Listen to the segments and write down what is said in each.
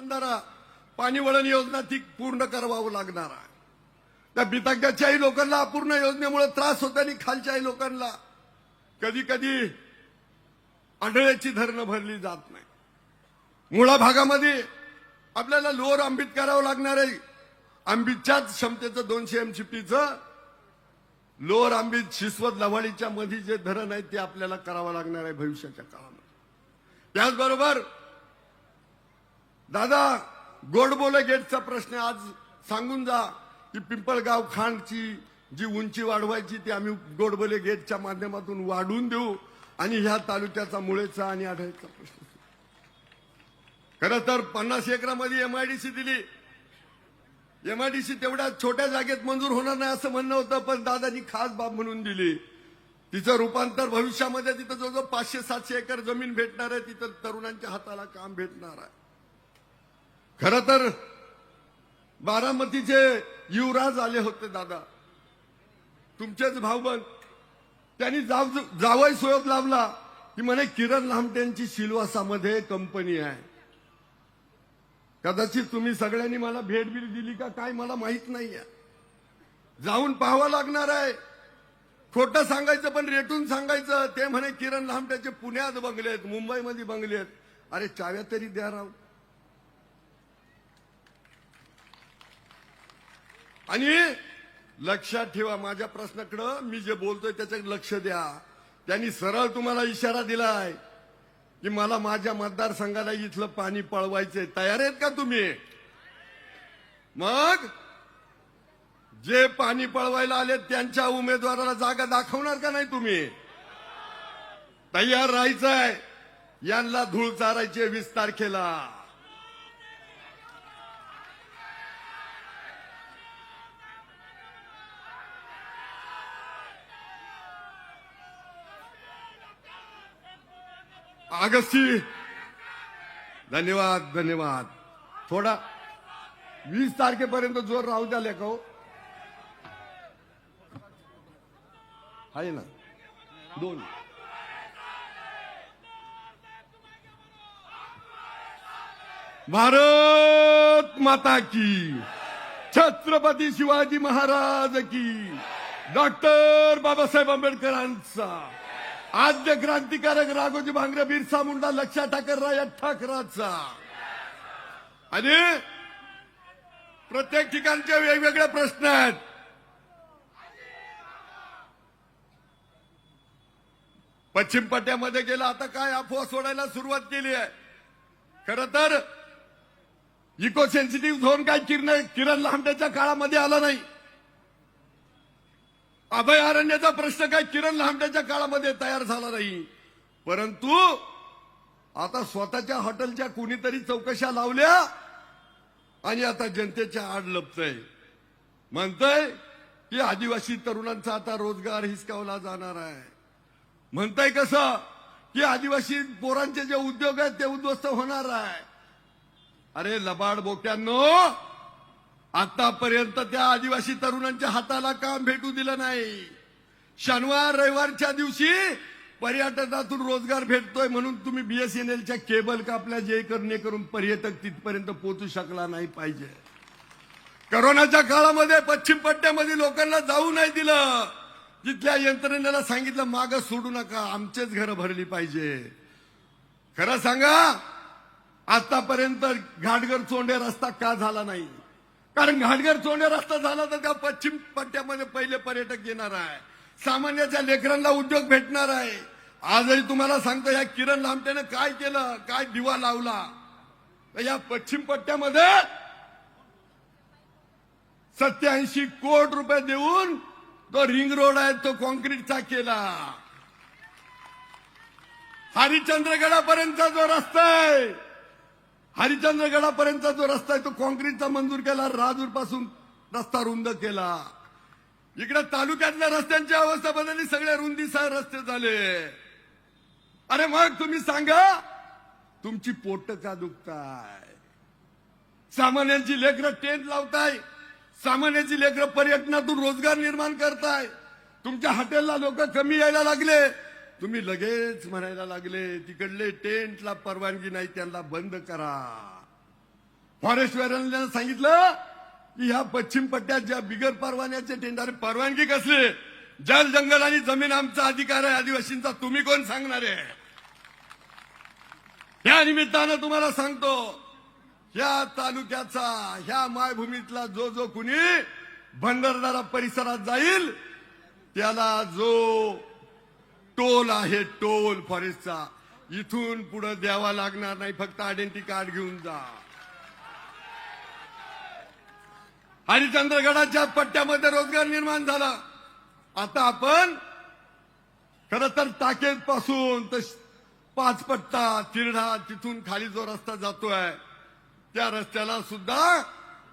बंधारा पाणी वळण योजना ती पूर्ण करावं लागणार. आहे त्या बितंगाच्याही लोकांना अपूर्ण योजनेमुळे त्रास होत आणि खालच्याही लोकांना कधी कधी आढळ्याची धरणं भरली जात नाही. मुळा भागामध्ये आपल्याला लोअर आंबीत करावं लागणार आहे. आंबीच्याच क्षमतेचं दोनशे एमसीपीचं लोअर आंबीत शिस्वत लव्हाळीच्या मध्ये जे धरण आहे ते आपल्याला करावं लागणार आहे भविष्याच्या काळामध्ये. त्याचबरोबर दादा गोडबोले गेटचा प्रश्न आज सांगून जा की पिंपळगाव खांडची जी उंची वाढवायची ती आम्ही गोडबोले गेटच्या माध्यमातून वाढवून देऊ आणि ह्या तालुक्याचा मुळेचा आणि आढळचा प्रश्न. खरं तर पन्नास एकरामध्ये एमआयडीसी दिली. एमआयडीसी तेवढ्या छोट्या जागेत मंजूर होणार नाही असं म्हणणं होतं पण दादानी खास बाब म्हणून दिली. तिचं रूपांतर भविष्यामध्ये तिथं जवळजवळ पाचशे सातशे एकर जमीन भेटणार आहे तिथं तरुणांच्या हाताला काम भेटणार आहे. खर तर बारामतीचे युवराज आले होते दादा. तुमचेच भाऊबंद. त्यांनी जाव जावई सोयब लावला. की म्हणे किरण लामटेंची शिलवासामध्ये कंपनी आहे. कदाचित तुम्ही सगळ्यांनी मला भेट बिल दिली का काय मला माहीत नाहीये. जाऊन पाहावं लागणार आहे. खोटं सांगायचं पण रेटून सांगायचं. ते म्हणे किरण लामट्याचे पुण्यात बंगले आहेत मुंबईमध्ये बंगले आहेत अरे चाव्या तरी द्या राव. आणि लक्षात ठेवा माझ्या प्रश्नाकडं मी जे बोलतोय त्याच्याकडे लक्ष द्या. त्यांनी सरळ तुम्हाला इशारा दिलाय की मला माझ्या मतदारसंघाला इथलं पाणी पळवायचंय. तयार आहेत का तुम्ही? मग जे पाणी पळवायला आले त्यांच्या उमेदवाराला जागा दाखवणार का नाही तुम्ही? तयार राहायचंय. यांना धूळ चारायचे वीस तारखेला. आगस्टी धन्यवाद धन्यवाद. थोडा वीस तारखेपर्यंत जोर राहू द्या लेखा आहे ना. दोन. भारत माता की. छत्रपती शिवाजी महाराज की. डॉक्टर बाबासाहेब आंबेडकरांचा. आद्य क्रांतिकारक राघोजी भांगरे बिरसा मुंडा लक्षात ठाकरराय ठाकराचा. आणि प्रत्येक ठिकाणचे वेगवेगळे प्रश्न आहेत. पश्चिम पट्ट्यामध्ये गेला आता काय अफवा सोडायला सुरुवात केली आहे? खर तर इको सेन्सिटिव्ह झोन काय किरण किरण लांबड्याच्या काळामध्ये आला नाही. अभयारण्याचा प्रश्न काय किरण लांबड्याच्या काळामध्ये तयार झाला नाही. परंतु आता स्वतःच्या हॉटेलच्या कुणीतरी चौकशा लावल्या आणि आता जनतेच्या आड लपतय. म्हणतय की आदिवासी तरुणांचा आता रोजगार हिसकावला जाणार आहे. म्हणताय कसं की आदिवासी पोरांचे जे उद्योग आहेत ते उद्ध्वस्त होणार आहे. अरे लबाड बोट्यांनो आतापर्यंत त्या आदिवासी तरुणांच्या हाताला काम भेटू दिलं नाही. शनिवार रविवारच्या दिवशी पर्यटनातून रोजगार भेटतोय म्हणून तुम्ही बीएसएनएलच्या केबल कापल्या जे करणे करून पर्यटक तिथपर्यंत पोहोचू शकला नाही पाहिजे. करोनाच्या काळामध्ये पश्चिम पट्ट्यामध्ये लोकांना जाऊ नाही दिलं. तिथल्या यंत्रणेला सांगितलं माग सोडू नका आमचेच घरं भरली पाहिजे. खरं सांगा आतापर्यंत घाटघर चोंडे रस्ता का झाला नाही? कारण घाटघर चोंडे रस्ता झाला तर त्या पश्चिम पट्ट्यामध्ये पहिले पर्यटक येणार आहे. सामान्याच्या लेकरांना उद्योग भेटणार आहे. आजही तुम्हाला सांगतो या किरण लामटेने काय केलं काय दिवा लावला? तर या पश्चिम पट्ट्यामध्ये सत्याऐंशी कोट रुपये देऊन तो रिंग रोड आहे तो कॉन्क्रीटचा केला. हरिश्चंद्रगडापर्यंतचा जो रस्ता आहे हरिश्चंद्रगडापर्यंतचा जो रस्ता आहे तो कॉन्क्रीटचा मंजूर केला राजूरपासून रस्ता रुंद केला. इकडे तालुक्यातल्या रस्त्यांची अवस्था बदलली सगळे रुंदीसह रस्ते झाले. अरे मग तुम्ही सांगा तुमची पोट का दुखताय सामान्यांची लेकरं टेंट लावताय. सामान्याची लेकरं पर्यटनातून रोजगार निर्माण करताय. तुमच्या हॉटेलला लोक कमी यायला लागले. तुम्ही लगेच म्हणायला लागले तिकडले टेंटला परवानगी नाही त्यांना बंद करा. फॉरेस्ट वाल्यांना सांगितलं की ह्या पश्चिम पट्ट्यात ज्या बिगर परवान्याचे टेंडर परवानगी कसली? जल जंगल आणि जमीन आमचा अधिकार आहे आदिवासींचा तुम्ही कोण सांगणार आहे? या निमित्तानं तुम्हाला सांगतो या तालुक्याचा ह्या मायभूमीतला जो जो कुणी भंडारदारा परिसरात जाईल त्याला जो टोल आहे टोल फॉरेस्टचा. इथून पुढे द्यावा लागणार नाही फक्त आयडेंटिटी कार्ड घेऊन जा. हरिचंद्रगडाच्या पट्ट्यामध्ये रोजगार निर्माण झाला. आता आपण खर तर टाकेत पासून तर पाच पट्टा तिरडा तिथून खाली जो रस्ता जातोय त्या रस्त्याला सुद्धा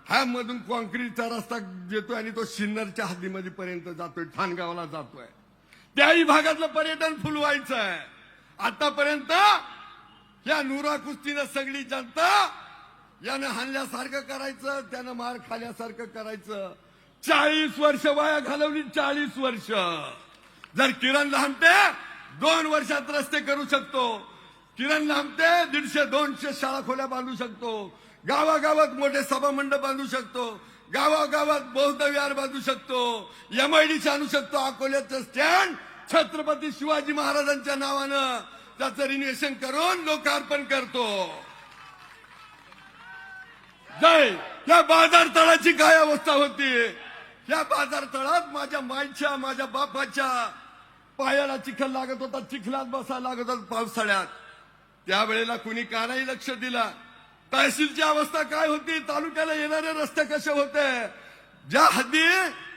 हा मधून कॉन्क्रीटचा रस्ता येतोय आणि तो सिन्नरच्या हद्दीमध्ये पर्यंत जातोय ठाणगावला जातोय. त्याही भागातलं पर्यटन फुलवायचं आहे. आतापर्यंत या नुरा कुस्तीनं सगळी जनता यानं हाणल्यासारखं करायचं त्यानं मार खाल्यासारखं करायचं. चाळीस वर्ष वाया घालवली चाळीस वर्ष. जर किरण लांबते दोन वर्षात रस्ते करू शकतो. किरण लांबते दीडशे दोनशे शाळा खोल्या बांधू शकतो. गावागावात मोठे सभा मंडप बांधू शकतो. गावागावात बौद्ध विहार बांधू शकतो एमआयडीसी आणू शकतो अकोल्याचं स्टँड छत्रपती शिवाजी महाराजांच्या नावानं त्याचं रिन्युएशन करून लोकार्पण करतो. जय! या बाजार तळाची काय अवस्था होती? या बाजार तळात माझ्या माईच्या माझ्या बापाच्या पायाला चिखल लागत होता चिखलात बसायला लागत होता पावसाळ्यात. त्यावेळेला कुणी का नाही लक्ष दिला. तहसीलची अवस्था काय होती? तालुक्याला येणारे रस्ते कसे होते ज्या हद्दी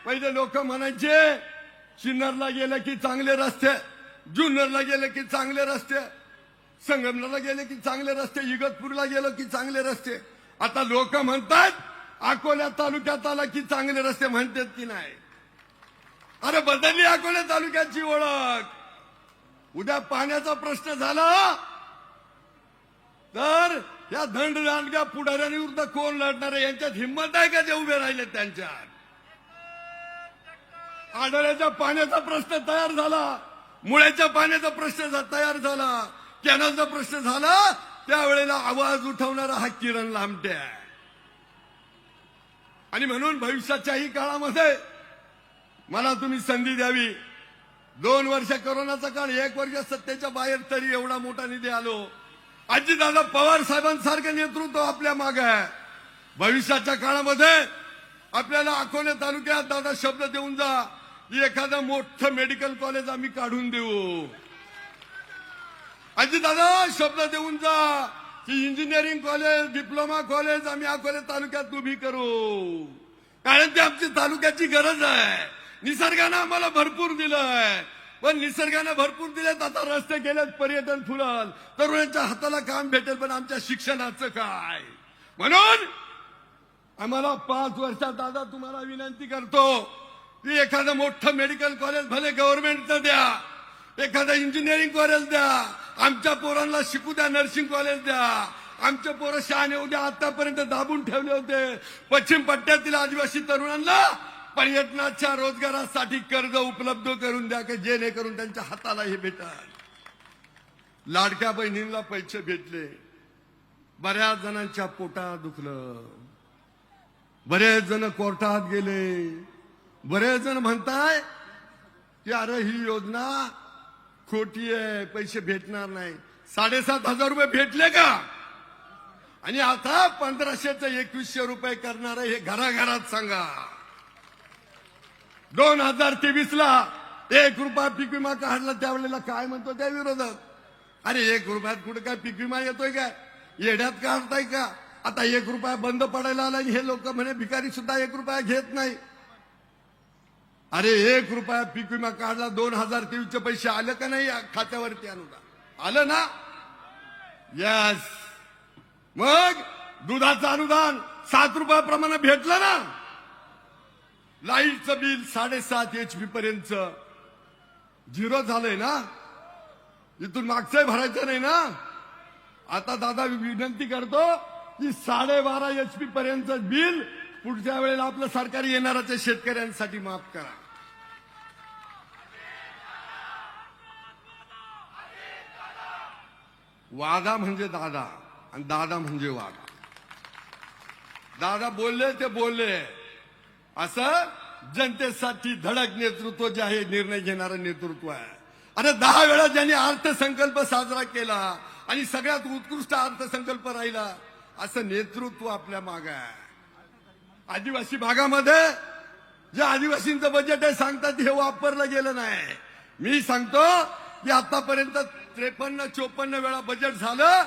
पहिले लोक म्हणायचे सिन्नरला गेले की चांगले रस्ते जुन्नरला गेले की चांगले रस्ते संगमनेरला गेले की चांगले रस्ते इगतपूरला गेलो की चांगले रस्ते. आता लोक म्हणतात अकोल्या तालुक्यात आला की चांगले रस्ते म्हणतात की नाही? अरे बदलली अकोल्या तालुक्याची ओळख. उद्या पाण्याचा प्रश्न झाला तर या दंड दांडग्या पुढाऱ्यांविरुद्ध कोण लढणार आहे? यांच्यात हिंमत आहे का जे उभे राहिले त्यांच्यात? आढळ्याच्या पाण्याचा प्रश्न तयार झाला. मुळ्याच्या पाण्याचा प्रश्न झा- तयार झाला. कॅनलचा प्रश्न झाला. त्यावेळेला आवाज उठवणारा हा किरण लांबट्या आहे. आणि म्हणून भविष्याच्याही काळामध्ये मला तुम्ही संधी द्यावी. दोन वर्ष कोरोनाचा काळ एक वर्ष सत्तेच्या बाहेर तरी एवढा मोठा निधी आलो. अजितदादा दादा पवार साहेबांसारखं नेतृत्व आपल्या मागे आहे. भविष्याच्या काळामध्ये आपल्याला अकोले तालुक्यात दादा शब्द देऊन जा. एखादं मोठं मेडिकल कॉलेज आम्ही काढून देऊ. अजितदादा दादा शब्द देऊन जा की इंजिनिअरिंग कॉलेज डिप्लोमा कॉलेज आम्ही अकोले तालुक्यात उभी करू. कारण ते आमची तालुक्याची गरज आहे. निसर्गानं आम्हाला भरपूर दिलंय. पण निसर्गानं भरपूर दिलेत आता रस्ते गेलेत पर्यटन फुलल तरुणांच्या हाताला काम भेटेल पण आमच्या शिक्षणाचं काय? म्हणून आम्हाला पाच वर्षात दादा तुम्हाला विनंती करतो की एखादं मोठं मेडिकल कॉलेज भले गव्हर्नमेंटचं द्या एखादं इंजिनिअरिंग कॉलेज द्या आमच्या पोरांना शिकू द्या नर्सिंग कॉलेज द्या. आमचे पोरं शहाणे उद्या आतापर्यंत दाबून ठेवले होते. पश्चिम पट्ट्यातील आदिवासी तरुणांना पर्यटनाच्या रोजगारासाठी कर्ज उपलब्ध करून द्या की जेणेकरून त्यांच्या हाताला हे भेटल. लाडक्या बहिणींना पैसे भेटले. बऱ्याच जणांच्या पोटात दुखलं. बरेच जण कोर्टात गेले. बरेच जण म्हणताय की अरे ही योजना खोटी आहे पैसे भेटणार नाही. साडेसात हजार रुपये भेटले का? आणि आता पंधराशेच एकवीसशे रुपये करणार हे घराघरात सांगा. दोन हजार तेवीस ला एक रुपया पीक विमा काढला त्यावेळेला काय म्हणतो त्या विरोधात अरे एक रुपयात कुठे काय पीक विमा येतोय काय? येड्यात काढताय का? आता एक रुपया बंद पडायला आला हे लोक म्हणे भिकारी सुद्धा एक रुपया घेत नाही. अरे एक रुपया पीक विमा काढला दोन हजार तेवीसचे पैसे आले का नाही खात्यावरती अनुदान? आलं ना? यस मग दुधाचं अनुदान सात रुपयाप्रमाणे भेटलं ना? लाईटचं बिल साडेसात एच पी पर्यंत. झिरो झालंय ना? इथून मागचंही भरायचं नाही ना? आता दादा विनंती करतो की साडेबारा एच पी पर्यंत बिल पुढच्या वेळेला आपलं सरकार येणाऱ्या शेतकऱ्यांसाठी माफ करा. वादा म्हणजे दादा आणि दादा म्हणजे वादा. दादा बोलले ते बोलले. असं जनतेसाठी धडक नेतृत्व जे आहे निर्णय घेणारं नेतृत्व आहे. अरे दहा वेळा ज्यांनी अर्थसंकल्प साजरा केला आणि सगळ्यात उत्कृष्ट अर्थसंकल्प राहिला असं नेतृत्व आपल्या माग आहे. आदिवासी भागामध्ये जे आदिवासींचं बजेट आहे सांगतात हे वापरलं गेलं नाही. मी सांगतो की आतापर्यंत त्रेपन्न चोपन्न वेळा बजेट झालं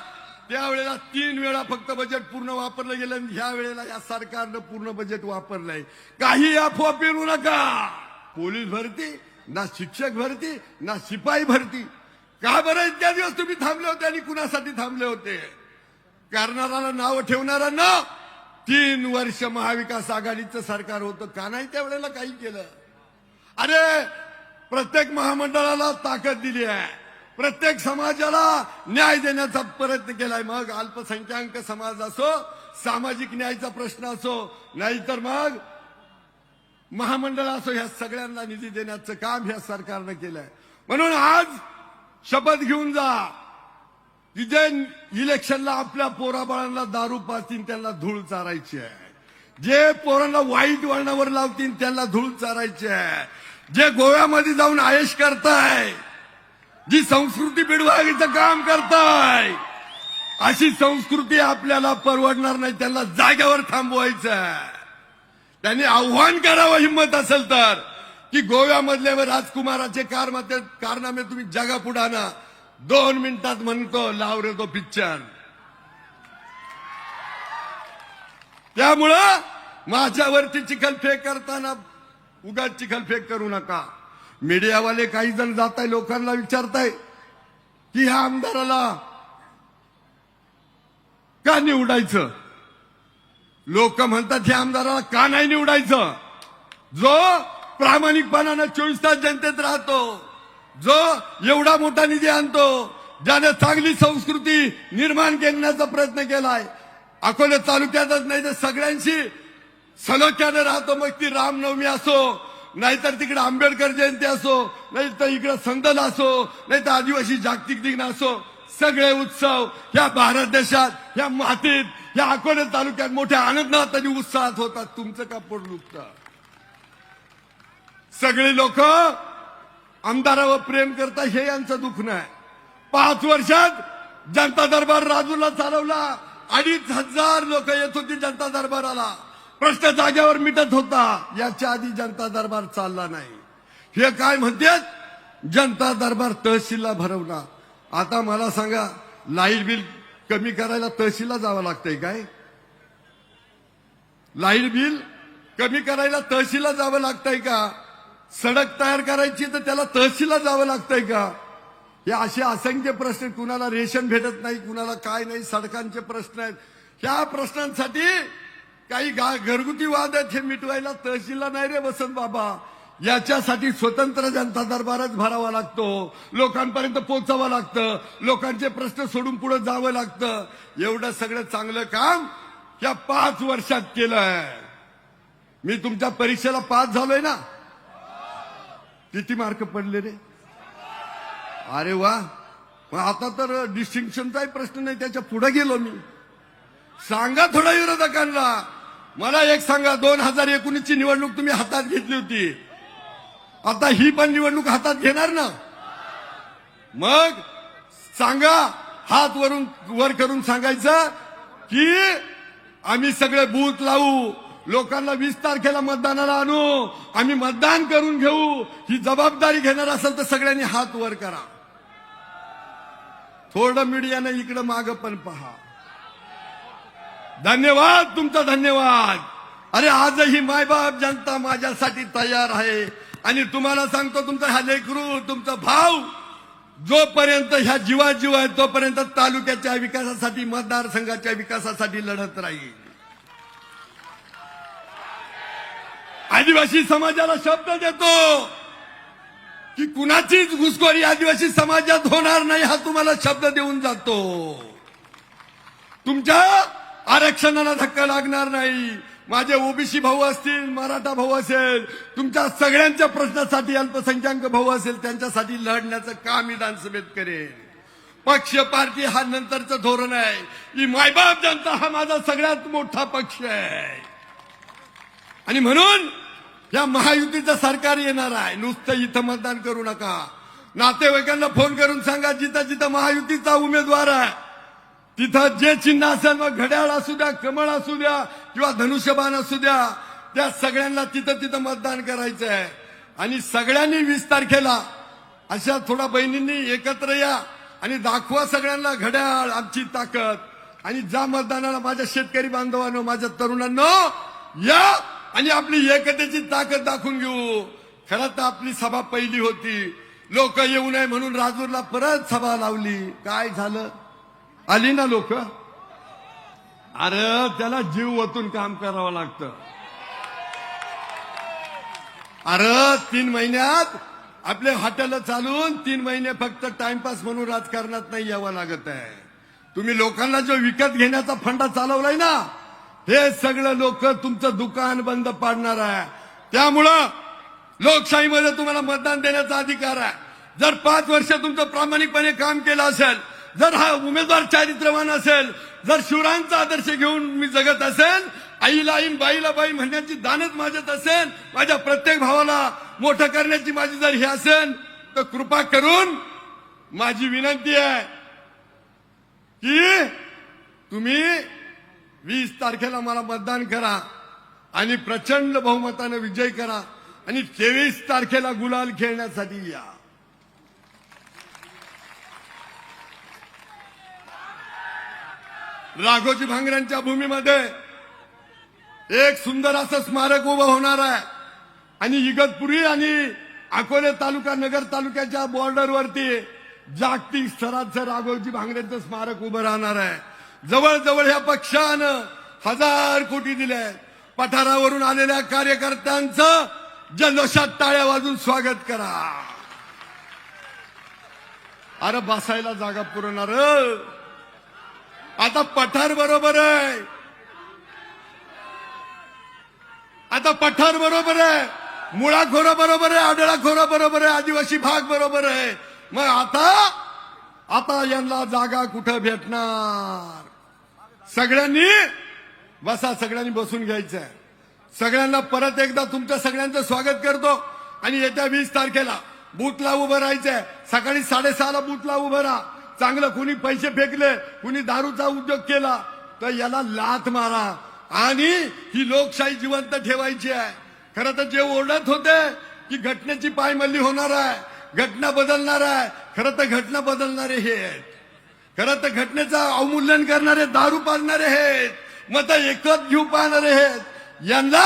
त्यावेळेला तीन वेळा फक्त बजेट पूर्ण वापरलं गेलं आणि ह्या वेळेला या सरकारनं पूर्ण बजेट वापरलंय. काही अफवा पेरू नका. पोलीस भरती ना शिक्षक भरती ना शिपाई भरती. का बरं इतक्या दिवस तुम्ही थांबले होते आणि कुणासाठी थांबले होते? करणाऱ्याला नाव ठेवणाऱ्यांना? तीन वर्ष महाविकास आघाडीचं सरकार होतं का नाही त्यावेळेला काही केलं? अरे प्रत्येक महामंडळाला ताकद दिली आहे. प्रत्येक समाजाला न्याय देण्याचा प्रयत्न केलाय. मग अल्पसंख्याक समाज असो सामाजिक न्यायाचा प्रश्न असो नाहीतर मग महामंडळ असो ह्या सगळ्यांना निधी देण्याचं काम ह्या सरकारनं केलंय. म्हणून आज शपथ घेऊन जा. की इलेक्शनला आपल्या पोराबाळांना दारू पाचतील त्यांना धूळ चारायची आहे. जे पोरांना वाईट वळणावर लावतील त्यांना धूळ चारायची आहे. जे गोव्यामध्ये जाऊन आयश करताय जी संस्कृती बिडवायचं काम करताय अशी संस्कृती आपल्याला परवडणार नाही त्यांना जागेवर थांबवायचं त्यांनी आव्हान करावं हिंमत असेल तर की गोव्यामधले राजकुमाराचे कारनामे कारनामे तुम्ही जगापुढे आणा दोन मिनिटात म्हणतो लाव रे तो पिक्चर त्यामुळं माझ्यावरती चिखलफेक करताना उगाच चिखलफेक करू नका. मीडियावाले काही जण जात आहे लोकांना विचारताय की ह्या आमदाराला का निवडायचं? लोक म्हणतात ह्या आमदाराला का नाही निवडायचं? जो प्रामाणिकपणानं चोवीस तास जनतेत राहतो जो एवढा मोठा निधी आणतो ज्याने चांगली संस्कृती निर्माण करण्याचा प्रयत्न केलाय. अकोले तालुक्यातच नाही तर सगळ्यांशी सलोख्याने राहतो मग ती रामनवमी असो नाहीतर तिकडे आंबेडकर जयंती असो नाहीतर इकडे संदल असो नाही तर आदिवासी जागतिक दिन असो सगळे उत्सव या भारत देशात या मातीत या अकोले तालुक्यात मोठ्या आनंदात आणि उत्साहात होतात. तुमचं का पोट दुखतं? सगळे लोक आमदारावर प्रेम करतात हे यांचं दुःख नाही. पाच वर्षात जनता दरबार राजूला चालवला. अडीच हजार लोक येत होती जनता दरबाराला. प्रश्न जागेवर मिटत होता. याच्या आधी जनता दरबार चालला नाही. हे काय म्हणतात जनता दरबार तहसीलला भरवणार. आता मला सांगा लाइट बिल कमी करायला तहसीलला जावं लागतंय काय? लाइट बिल कमी करायला तहसीलला जावं लागतंय का? सडक तयार करायची तर त्याला तहसीलला जावं लागतंय का? हे असे असंख्य प्रश्न कुणाला रेशन भेटत नाही कुणाला काय नाही सडकांचे प्रश्न आहेत. ह्या प्रश्नांसाठी काही गा- घरगुती वाद आहेत हे मिटवायला तहसीलला नाही रे वसंत बाबा. याच्यासाठी स्वतंत्र जनता दरबारच भरावा लागतो. लोकांपर्यंत पोचावं लागतं. लोकांचे प्रश्न सोडून पुढे जावं लागतं. एवढं सगळं चांगलं काम या पाच वर्षात केलंय. मी तुमच्या परीक्षेला पास झालोय ना? किती मार्क पडले रे? अरे वा. मग आता तर डिस्टिंक्शनचाही प्रश्न नाही त्याच्या पुढे गेलो मी. सांगा थोडा विरोधकांना. मला एक सांगा दोन हजार एकोणीस ची निवडणूक तुम्ही हातात घेतली होती. आता ही पण निवडणूक हातात घेणार ना? मग सांगा हात वरून वर करून सांगायचं की आम्ही सगळे बूथ लावू. लोकांना वीस तारखेला मतदानाला आणू. आम्ही मतदान करून घेऊ. ही जबाबदारी घेणार असेल तर सगळ्यांनी हात वर करा. थोडं मीडियानं इकडं माग पण पहा. धन्यवाद तुमचा धन्यवाद. अरे आजही मायबाप जनता माझ्यासाठी तयार आहे. आणि तुम्हाला सांगतो तुमचा हा लेकरू तुमचा भाव जोपर्यंत ह्या जीवा जीव आहे तोपर्यंत तालुक्याच्या विकासासाठी मतदारसंघाच्या विकासासाठी लढत राहील. आदिवासी समाजाला शब्द देतो की कुणाचीच घुसखोरी आदिवासी समाजात होणार नाही हा तुम्हाला शब्द देऊन जातो. तुमच्या आरक्षणाला धक्का लागणार नाही. माझे ओबीसी भाऊ असतील मराठा भाऊ असेल तुमच्या सगळ्यांच्या प्रश्नासाठी अल्पसंख्याक भाऊ असेल त्यांच्यासाठी लढण्याचं काम विधानसभेत करेन. पक्ष पार्टी हा नंतरचं धोरण आहे. की मायबाप जनता हा माझा सगळ्यात मोठा पक्ष आहे. आणि म्हणून या महायुतीचं सरकार येणार आहे. नुसतं इथं मतदान करू नका. नातेवाईकांना फोन करून सांगा जिथं जिथं महायुतीचा उमेदवार आहे तिथं जे चिन्ह असेल मग घड्याळ असू द्या कमळ असू द्या किंवा धनुष्यबाण असू द्या त्या सगळ्यांना तिथं तिथं मतदान करायचं आहे. आणि सगळ्यांनी वीस तारखेला अशा थोडा बहिणींनी एकत्र या आणि दाखवा सगळ्यांना घड्याळ आमची ताकद. आणि जा मतदानाला माझ्या शेतकरी बांधवांनो माझ्या तरुणांनो या आणि आपली एकतेची ताकद दाखवून घेऊ. खरं तर आपली सभा पहिली होती. लोक येऊ नये म्हणून राजूरला परत सभा लावली. काय झालं? आली ना लोक? अरे त्याला जीव ओतून काम करावं लागतं. अरे तीन महिन्यात आपले हॉटेल चालून तीन महिने फक्त टाइमपास म्हणून राजकारणात नाही यावं लागत आहे. तुम्ही लोकांना जो विकत घेण्याचा फंडा चालवलाय ना हे सगळं लोक तुमचं दुकान बंद पाडणार आहे. त्यामुळं लोकशाहीमध्ये तुम्हाला मतदान देण्याचा अधिकार आहे. जर पाच वर्ष तुमचं प्रामाणिकपणे काम केलं असेल जर हा उमेदवार चारित्र्यवान असेल जर शिवरायांचा आदर्श घेऊन मी जगत असेल आईला आई बाईला बाई म्हणण्याची दानच माझ्यात असेल माझ्या प्रत्येक भावाला मोठं करण्याची माझी जर हे असेल तर कृपा करून माझी विनंती आहे की तुम्ही वीस तारखेला मला मतदान करा आणि प्रचंड बहुमतानं विजय करा आणि तेवीस तारखेला गुलाल खेळण्यासाठी या. राघोजी भांगऱ्यांच्या भूमीमध्ये एक सुंदर असं स्मारक उभं होणार आहे. आणि इगतपुरी आणि अकोले तालुका नगर तालुक्याच्या बॉर्डरवरती जागतिक स्तराचं राघोजी भांगरेंचं स्मारक उभं राहणार आहे. जवळजवळ ह्या पक्षानं हजार कोटी दिले पठारावरून आलेल्या कार्यकर्त्यांचं जल्लोषात टाळ्या वाजून स्वागत करा. अरे बसायला जागा पुरवणार आता पठार बरोबर आहे. आता पठार बरोबर आहे. मुळाखोर बरोबर आहे आडळाखोर बरोबर आहे आदिवासी भाग बरोबर आहे. मग आता आता यांना जागा कुठं भेटणार? सगळ्यांनी बसा सगळ्यांनी बसून घ्यायचं आहे सगळ्यांना परत एकदा तुमच्या सगळ्यांचं स्वागत करतो आणि येत्या वीस तारखेला बूथला उभं राहायचंय. सकाळी साडेसहाला बूथला उभं राहा. चांगलं कुणी पैसे फेकले कुणी दारूचा उद्योग केला तर याला लाथ मारा. आणि ही लोकशाही जिवंत ठेवायची आहे. खरं तर जे ओरडत होते की घटनेची पायमल्ली होणार आहे घटना बदलणार आहे खरं तर घटना बदलणारे हे आहेत. खरं तर घटनेचं अवमूल्यन करणारे दारू पाजणारे आहेत. मत एकच घेऊ पाहणारे आहेत. यांना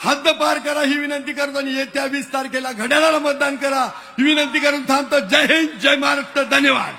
हद्द पार करा ही विनंती करतो आणि येत्या वीस तारखेला घड्याळाला मतदान करा. ही विनंती करून थांबतो. जय हिंद जय महाराष्ट्र धन्यवाद.